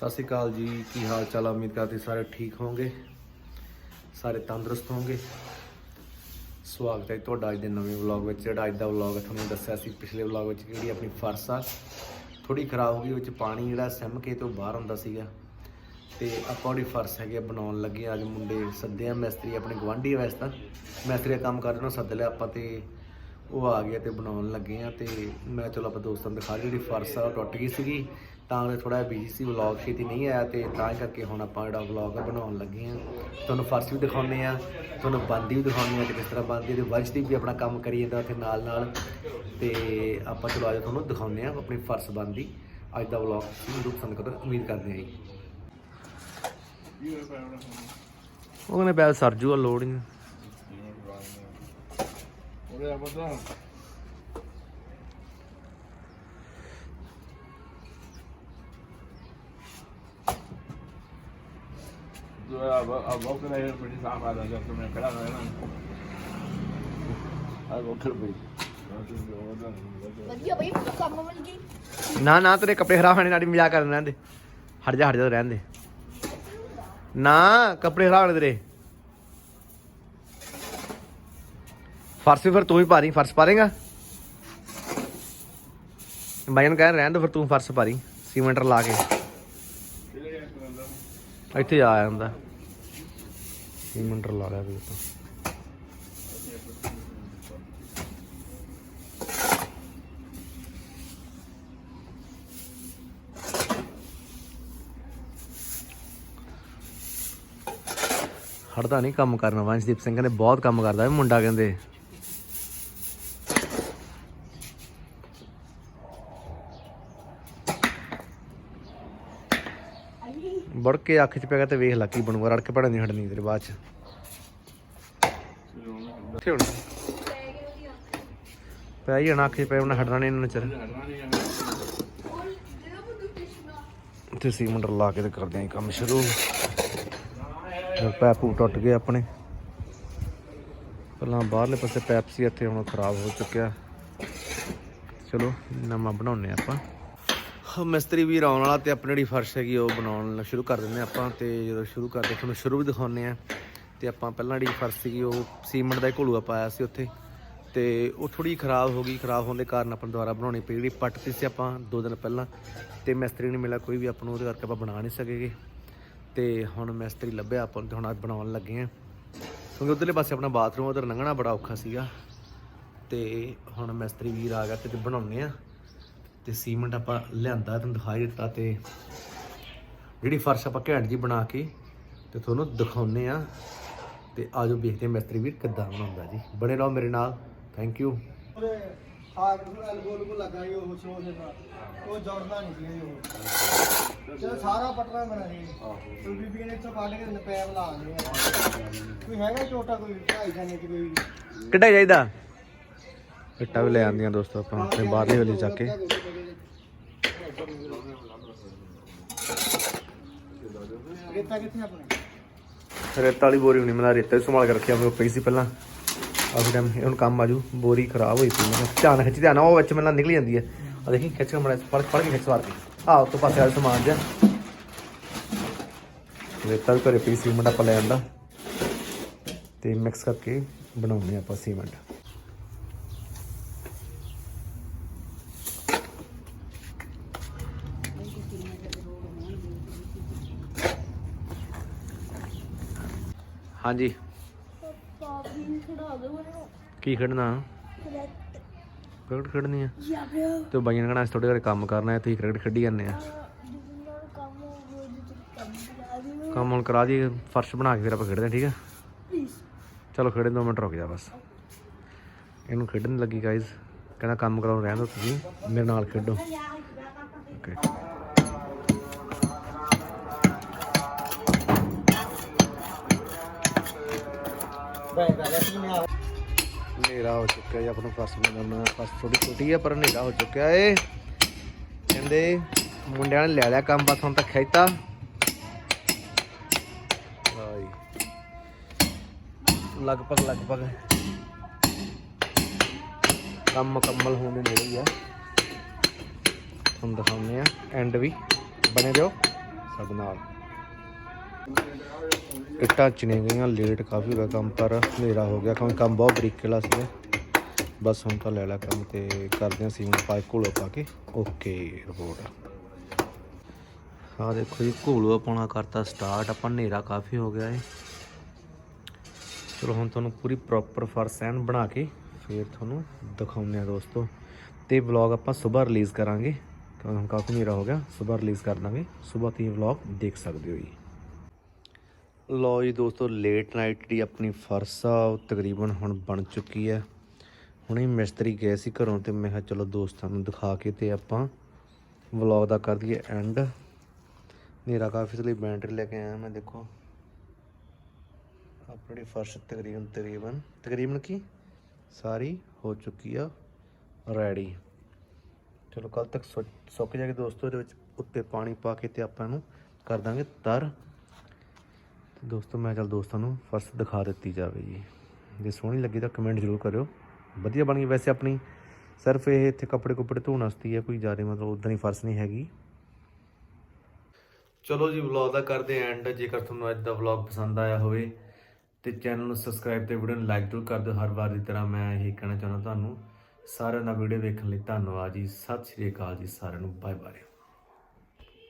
ਸਤਿ ਸ਼੍ਰੀ ਅਕਾਲ ਜੀ, ਕੀ ਹਾਲ ਚਾਲ ਉਮੀਦ ਕਰਦੇ ਸਾਰੇ ਠੀਕ ਹੋਵੋਗੇ, ਸਾਰੇ ਤੰਦਰੁਸਤ ਹੋਵੋਗੇ। ਸਵਾਗਤ ਹੈ ਜੀ ਤੁਹਾਡਾ ਅੱਜ ਦੇ ਨਵੇਂ ਵਲੌਗ ਵਿੱਚ, ਜਿਹੜਾ ਅੱਜ ਦਾ ਵਲੌਗ ਹੈ, ਤੁਹਾਨੂੰ ਦੱਸਿਆ ਸੀ ਪਿਛਲੇ ਵਲੌਗ ਵਿੱਚ ਜਿਹੜੀ ਆਪਣੀ ਫਰਸ ਆ ਥੋੜੀ ਖਰਾਬ ਹੋ ਗਈ ਵਿੱਚ ਪਾਣੀ ਜਿਹੜਾ ਸਿਮ ਕੇ ਤੋਂ ਬਾਹਰ ਹੁੰਦਾ ਸੀਗਾ। ਤੇ ਆਪਾਂ ਉਹਦੀ ਫਰਸ ਹੈਗੀ ਆ, ਬਣਾਉਣ ਲੱਗੇ ਆ। ਅੱਜ ਮੁੰਡੇ ਸੱਦੇ ਆ, ਮਿਸਤਰੀ ਆਪਣੇ ਗਵਾਂਢੀ ਵੈਸੇ ਤਾਂ ਮਿਸਤਰੀ ਦਾ ਕੰਮ ਕਰਨ ਨੂੰ ਸੱਦ ਲਿਆ, ਆਪਾਂ ਤੇ ਉਹ ਆ ਗਿਆ ਤੇ ਬਣਾਉਣ ਲੱਗੇ ਆ। ਤੇ ਮੈਂ ਚਲੋ ਆਪਾਂ ਦੋਸਤਾਂ ਨੂੰ ਦਿਖਾ ਜਿਹੜੀ ਫਰਸ ਆ, ਉਹ ਟੁੱਟ ਗਈ ਸੀਗੀ। ਤਾਂ ਉਹ ਥੋੜਾ ਬਿਜ਼ੀ ਸੀ ਵਲੌਗ ਛੇਤੀ ਨਹੀਂ ਆਇਆ ਤੇ ਤਾਂ ਕਰਕੇ ਹੁਣ ਆਪਾਂ ਜਿਹੜਾ ਵਲੌਗ ਆ ਬਣਾਉਣ ਲੱਗੇ ਆ ਤੁਹਾਨੂੰ ਫਰਸ ਵੀ ਦਿਖਾਉਨੇ ਆ ਤੁਹਾਨੂੰ ਬੰਦੀ ਵੀ ਦਿਖਾਉਣੀ ਆ ਕਿ ਕਿਸ ਤਰ੍ਹਾਂ ਬੰਦੀ ਤੇ ਵਜਦੀ ਵੀ ਆਪਣਾ ਕੰਮ ਕਰੀ ਜਾਂਦਾ ਉੱਥੇ ਨਾਲ ਨਾਲ। ਤੇ ਆਪਾਂ ਚਲੋ ਅੱਜ ਤੁਹਾਨੂੰ ਦਿਖਾਉਨੇ ਆ ਆਪਣੀ ਫਰਸ ਬੰਦੀ। ਅੱਜ ਦਾ ਵਲੌਗ ਤੁਸੀਂ ਪਸੰਦ ਕਰੋ ਉਮੀਦ ਕਰਦੇ ਹਾਂ ਜੀ। ਉਹ ਕਹਿੰਦੇ ਪੈਸੇ ਸਰਜੂ ਆ ਲੋੜ ਨਹੀਂ। ਉਹਦੇ ਪਤਾ। ਨੇ ਨਾ ਆ ਲੋਕ ਬਈ ਵਧੀਆ ਬਈ ਕੰਮ ਮਿਲ ਗਈ। ਨਾ ਨਾ ਤੇਰੇ ਕੱਪੜੇ ਖਰਾਬ ਹੋਣੇ ਨਾਲ ਹੀ ਮਜ਼ਾਕ ਕਰਨ ਰਹਿੰਦੇ ਹਟ ਜਾ ਹਟ ਜਾ ਰਹਿੰਦੇ ਨਾ ਕੱਪੜੇ ਖਰਾਬ ਹੋਣੇ ਤੇਰੇ। ਫਰਸ਼ ਵੀ ਫਿਰ ਤੂੰ ਹੀ ਪਾਰੀ ਫਰਸ਼ ਪਾਰੇਗਾ? ਬਾਈ ਨੂੰ ਕਹਿ ਰਹਿਣ ਦੋ ਫਿਰ ਤੂੰ ਫਰਸ਼ ਪਾਰੀ ਸੀਮੈਂਟ ਲਾ ਕੇ। ਇੱਥੇ ਆ ਜਾਂਦਾ। ਸੀਮੈਂਟ ਲਾ ਲਿਆ ਵੀ ਆਪਾਂ ਹੜਦਾ ਨਹੀਂ ਕੰਮ ਕਰਨਾ ਵੰਸ਼ਦੀਪ ਸਿੰਘ ਕਹਿੰਦੇ ਬਹੁਤ ਕੰਮ ਕਰਦਾ ਇਹ ਮੁੰਡਾ ਕਹਿੰਦੇ। ਵੜ ਕੇ ਅੱਖ 'ਚ ਪੈ ਗਿਆ ਤੇ ਵੇਖ ਲਾ ਕੀ ਬਣੂਗਾ ਰੜ ਕੇ ਪੜਾ ਨਹੀਂ ਹਟਣੀ ਤੇਰੇ ਬਾਅਦ 'ਚ। ਕਿੱਥੇ ਹੁਣ। ਪੈ ਹੀ ਜਾਣਾ ਅੱਖ 'ਚ, ਪੈ ਉਹਨਾਂ ਹਟਣਾ ਨਹੀਂ ਇਹਨਾਂ ਚਿਰ। ਤੇ ਸੀਮੈਂਟ ਲਾ ਕੇ ਤੇ ਕਰਦੇ ਆਂ ਕੰਮ ਸ਼ੁਰੂ। ਪੈਪੂ ਟੁੱਟ ਗਏ ਆਪਣੇ। ਪਹਿਲਾਂ ਬਾਹਰਲੇ ਪਾਸੇ ਪੈਪ ਸੀ ਇੱਥੇ ਹੁਣ ਖਰਾਬ ਹੋ ਚੁੱਕਿਆ। ਚਲੋ ਨਵਾਂ ਬਣਾਉਨੇ ਆਪਾਂ। ਮਿਸਤਰੀ ਵੀਰ ਆਉਣ ਵਾਲਾ ਤੇ ਆਪਣੀ ਜਿਹੜੀ ਫਰਸ਼ ਹੈਗੀ ਉਹ ਬਣਾਉਣ ਸ਼ੁਰੂ ਕਰ ਦਿੰਦੇ ਆਪਾਂ ਤੇ ਜਦੋਂ ਸ਼ੁਰੂ ਕਰਦੇ, ਤੁਹਾਨੂੰ ਸ਼ੁਰੂ ਵੀ ਦਿਖਾਉਂਦੇ ਆ। ਤੇ ਆਪਾਂ ਪਹਿਲਾਂ ਜਿਹੜੀ ਫਰਸ਼ ਸੀਗੀ, ਉਹ ਸੀਮੈਂਟ ਦਾ ਹੀ ਘੋਲੂਆ ਪਾਇਆ ਸੀ ਉੱਥੇ। ਤੇ ਉਹ ਥੋੜੀ ਖਰਾਬ ਹੋ ਗਈ, ਖਰਾਬ ਹੋਣ ਦੇ ਕਾਰਨ ਆਪਾਂ ਦੁਬਾਰਾ ਬਣਾਉਣੀ ਪਈ। ਜਿਹੜੀ ਪੱਟਤੀ ਸੀ ਆਪਾਂ ਦੋ ਦਿਨ ਪਹਿਲਾਂ, ਤੇ ਮਿਸਤਰੀ ਨਹੀਂ ਮਿਲਿਆ ਕੋਈ ਵੀ ਆਪਾਂ ਨੂੰ ਉਹਦੇ ਕਰਕੇ ਆਪਾਂ ਬਣਾ ਨਹੀਂ ਸਕੇਗੇ। ਤੇ ਹੁਣ ਮਿਸਤਰੀ ਲੱਭਿਆ ਆਪਾਂ ਨੂੰ, ਤੇ ਹੁਣ ਅੱਜ ਬਣਾਉਣ ਲੱਗੇ ਆ। ਕਿਉਂਕਿ ਉਧਰਲੇ ਪਾਸੇ ਆਪਣਾ ਬਾਥਰੂਮ ਉਧਰ ਲੰਘਣਾ ਬੜਾ ਔਖਾ ਸੀਗਾ। ਤੇ ਹੁਣ ਮਿਸਤਰੀ ਵੀਰ ਆ ਗਿਆ ਤੇ ਬਣਾਉਣੇ ਆ। ਤੇ ਸੀਮੈਂਟ ਆਪਾਂ ਲਿਆਂਦਾ ਤੁਹਾਨੂੰ ਦਿਖਾਈ ਦਿੱਤਾ ਤੇ ਜਿਹੜੀ ਫਰਸ਼ ਆਪਾਂ ਘੈਂਟ ਜੀ ਬਣਾ ਕੇ ਤੇ ਤੁਹਾਨੂੰ ਦਿਖਾਉਨੇ ਆ ਤੇ ਆਜੋ ਵੇਖਦੇ ਹਾਂ ਮਿਸਤਰੀ ਵੀਰ ਕਿੱਦਾਂ ਬਣਾਉਂਦਾ ਜੀ। ਬਣੇ ਰਹੋ ਮੇਰੇ ਨਾਲ। ਥੈਂਕ ਯੂ ਹਾਕ ਨੂੰ ਐਲਬੋ ਨੂੰ ਲੱਗਾ ਹੀ ਉਹ ਦੇ ਨਾਲ। ਉਹ ਜੋੜਦਾ ਨਹੀਂ ਸੀ ਉਹ। ਚਲ ਸਾਰਾ ਪਟਨਾ ਬਣਾ ਜੀ। ਤੂੰ ਬੀਬੀ ਨੇ ਇੱਥੋਂ ਕੱਢ ਕੇ ਨਪੈਬ ਲਾ ਦੇ ਕੋਈ ਹੈਗਾ ਛੋਟਾ ਕੋਈ ਢਾਈ ਜਾਨੇ ਚ ਕੋਈ? ਕਿੱਡਾ ਚਾਹੀਦਾ? ਇੱਟਾਂ ਵੀ ਲੈ ਆਂਦੀਆਂ ਦੋਸਤੋ ਆਪਾਂ ਆਪਣੇ ਬਾਹਰਲੇ ਵੇਲੇ ਚੱਕ ਕੇ। ਰੇਤਾ ਕਿੱਥੇ ਆਪਣੇ? ਰੇਤਾ ਵਾਲੀ ਬੋਰੀ ਹੁਣੀ ਮੈਂ ਰੇਤਾ ਵੀ ਸੰਭਾਲ ਕੇ ਰੱਖਿਆ ਮੇਰੇ ਪਈ ਸੀ ਪਹਿਲਾਂ। ਆਫੀ ਟਾਈਮ ਹੁਣ ਕੰਮ ਆਜੂ ਬੋਰੀ ਖਰਾਬ ਹੋਈ ਪਈ ਮੈਂ ਕਿਹਾ ਧਿਆਨ ਖਿੱਚ, ਧਿਆਨ ਉਹ ਵਿੱਚ ਮੈਨੂੰ ਨਿਕਲ ਜਾਂਦੀ ਹੈ ਆ ਦੇਖੀ, ਖਿੱਚ ਕੇ ਮੜਾ ਫੜ ਫੜ ਕੇ ਖਿੱਚ ਵਾਰ ਕੇ। ਆ, ਉੱਤੋਂ ਪਾਸੇ ਵਾਲੇ ਸਮਾਨ ਜਿਹਾ। ਰੇਤਾ ਵੀ ਘਰੇ ਪਈ ਸੀਮੈਂਟ ਆਪਾਂ ਲੈ ਆਂਦਾ। ਤੇ ਮਿਕਸ ਕਰਕੇ ਬਣਾਉਂਦੇ ਆਪਾਂ ਸੀਮੈਂਟ। ਹਾਂਜੀ। ਪਾਪੀ ਖੜਾ ਦੋ ਮੈਨੂੰ ਕੀ ਖੇਡਣਾ? ਕਰੈਕਟ ਕ੍ਰਿਕਟ ਖੇਡਣੀ ਆ? ਯਾ ਬ్రో ਤੇ ਬਾਈਆਂ ਨੇ ਕਹਣਾ ਅਸੀਂ ਤੁਹਾਡੇ ਘਰੇ ਕੰਮ ਕਰਨਾ ਹੈ, ਤੁਸੀਂ ਕ੍ਰਿਕਟ ਖੇਡੀ ਜਾਂਦੇ ਆ। ਕੰਮ ਹੋ ਜੇ ਕੰਮ ਹੁਣ ਕਰਾ ਦੀ ਫਰਸ਼ ਬਣਾ ਕੇ ਫਿਰ ਆਪਾਂ ਖੇਡਦੇ ਹਾਂ, ਠੀਕ ਆ? ਚਲੋ ਖੇਡਣ ਦੋ ਮਿੰਟ ਰੁਕ ਜਾ ਬਸ। ਇਹਨੂੰ ਖੇਡਣ ਲੱਗੀ ਗਾਇਜ਼ ਕਹਿੰਦਾ ਕੰਮ ਕਰਾਉਣ ਰਹਿਣ ਦਿਓ ਤੁਸੀਂ, ਮੇਰੇ ਨਾਲ ਖੇਡੋ। ਓਕੇ ਹਨੇਰਾ ਹੋ ਚੁੱਕਿਆ ਜੀ ਆਪਣਾ ਫਰਸ਼ ਬਣਾਉਣਾ ਫਰਸ਼ ਥੋੜੀ ਛੋਟੀ ਹੈ ਪਰ ਹਨੇਰਾ ਹੋ ਚੁੱਕਿਆ ਏ। ਕਹਿੰਦੇ ਮੁੰਡਿਆਂ ਨੇ ਲੈ ਲਿਆ ਕੰਮ, ਬਸ ਹੁਣ ਤੱਕ ਖੈਤਾ ਹਾਈ ਲਗਭਗ ਲਗਭਗ। ਕੰਮ ਮੁਕੰਮਲ ਹੋਣ ਦੇ ਨੇੜੇ ਹੀ ਆ। ਤੁਹਾਨੂੰ ਦਿਖਾਉਂਦੇ ਆ ਐਂਡ ਵੀ। ਬਣੇ ਰਹੋ ਸਾਡੇ ਨਾਲ ਇੱਟਾਂ ਚਿਣੇ ਗਈਆਂ ਲੇਟ ਕਾਫੀ ਹੋਇਆ ਕੰਮ, ਪਰ ਹਨੇਰਾ ਹੋ ਗਿਆ, ਕਿਉਂਕਿ ਕੰਮ ਬਹੁਤ ਬਰੀਕੇ ਵਾਲਾ ਸੀਗਾ। ਬਸ ਹੁਣ ਤਾਂ ਲੈ ਲਿਆ ਕੰਮ ਤੇ ਕਰਦੇ ਹਾਂ ਸੀਮੈਂਟ ਪਾਈਪ ਘੋਲੋ ਪਾ ਕੇ ਓਕੇ ਰਿਪੋਰਟ ਹਾਂ ਦੇਖੋ ਜੀ, ਘੋਲੋ ਪਾਉਣਾ ਕਰਤਾ ਸਟਾਰਟ ਆਪਾਂ ਹਨੇਰਾ ਕਾਫੀ ਹੋ ਗਿਆ ਏ ਚਲੋ ਹੁਣ ਤੁਹਾਨੂੰ ਪੂਰੀ ਪ੍ਰੋਪਰ ਫਰਸ਼ ਐਨ ਬਣਾ ਕੇ ਫਿਰ ਤੁਹਾਨੂੰ ਦਿਖਾਉਂਦੇ ਆ ਦੋਸਤੋ। ਤੇ ਵਲੌਗ ਆਪਾਂ ਸਵੇਰ ਰਿਲੀਜ਼ ਕਰਾਂਗੇ ਕਿਉਂਕਿ ਕਾਫੀ ਹਨੇਰਾ ਹੋ ਗਿਆ, ਸਵੇਰ ਰਿਲੀਜ਼ ਕਰ ਦਾਂਗੇ। ਸਵੇਰ ਤੁਸੀਂ ਵਲੌਗ ਦੇਖ ਸਕਦੇ ਹੋ ਜੀ। ਲੋ ਜੀ ਦੋਸਤੋ ਲੇਟ ਨਾਈਟ ਦੀ ਆਪਣੀ ਫਰਸ਼ ਆ, ਉਹ ਤਕਰੀਬਨ ਹੁਣ ਬਣ ਚੁੱਕੀ ਹੈ। ਹੁਣੇ ਮਿਸਤਰੀ ਗਏ ਸੀ ਘਰੋਂ ਤੇ ਮੈਂ ਕਿਹਾ ਚਲੋ ਦੋਸਤਾਂ ਨੂੰ ਦਿਖਾ ਕੇ ਤੇ ਆਪਾਂ ਵਲੌਗ ਦਾ ਕਰ ਦਈਏ ਐਂਡ ਹਨੇਰਾ ਕਾਫੀ ਲਈ ਬੈਟਰੀ ਲੈ ਕੇ ਆਇਆ ਮੈਂ, ਦੇਖੋ। ਆਪਣੀ ਫਰਸ਼ ਤਕਰੀਬਨ ਤਕਰੀਬਨ ਤਕਰੀਬਨ ਕੀ? ਸਾਰੀ ਹੋ ਚੁੱਕੀ ਆ ਰੈਡੀ ਚਲੋ ਕੱਲ ਤੱਕ ਸੁ- ਸੁੱਕ ਜਾਏਗੀ ਦੋਸਤੋ ਇਹਦੇ ਵਿੱਚ ਉੱਤੇ ਪਾਣੀ ਪਾ ਕੇ ਤੇ ਆਪਾਂ ਇਹਨੂੰ ਕਰ ਦਾਂਗੇ ਤਰ। ਦੋਸਤੋ, ਮੈਂ ਚੱਲ ਦੋਸਤਾਂ ਨੂੰ ਫਰਸ਼ ਦਿਖਾ ਦਿੱਤੀ ਜਾਵੇ ਜੀ। ਜੇ ਸੋਹਣੀ ਲੱਗੀ ਤਾਂ ਕਮੈਂਟ ਜ਼ਰੂਰ ਕਰਿਓ। ਵਧੀਆ ਬਣੀ ਵੈਸੇ ਆਪਣੀ। ਸਿਰਫ ਇਹ ਇੱਥੇ ਕੱਪੜੇ ਕੁੱਪੜੇ ਧੋਣ ਵਾਸਤੇ ਹੈ ਕੋਈ ਜ਼ਿਆਦਾ ਮਤਲਬ ਉਦਾਂ ਹੀ ਫਰਸ਼ ਨਹੀਂ ਹੈਗੀ। ਚਲੋ ਜੀ ਵਲੌਗ ਦਾ ਕਰਦੇ ਐਂਡ ਜੇਕਰ ਤੁਹਾਨੂੰ ਅੱਜ ਦਾ ਵਲੌਗ ਪਸੰਦ ਆਇਆ ਹੋਵੇ, ਤੇ ਚੈਨਲ ਨੂੰ ਸਬਸਕ੍ਰਾਈਬ ਤੇ ਵੀਡੀਓ ਨੂੰ ਲਾਈਕ ਜ਼ਰੂਰ ਕਰ ਦਿਓ। ਹਰ ਵਾਰ ਦੀ ਤਰ੍ਹਾਂ ਮੈਂ ਇਹ ਕਹਿਣਾ ਚਾਹੁੰਦਾ ਤੁਹਾਨੂੰ, ਸਾਰਿਆਂ ਦਾ ਵੀਡੀਓ ਵੇਖਣ ਲਈ ਧੰਨਵਾਦ ਜੀ। ਸਤਿ ਸ਼੍ਰੀ ਅਕਾਲ ਜੀ ਸਾਰਿਆਂ ਨੂੰ। Bye bye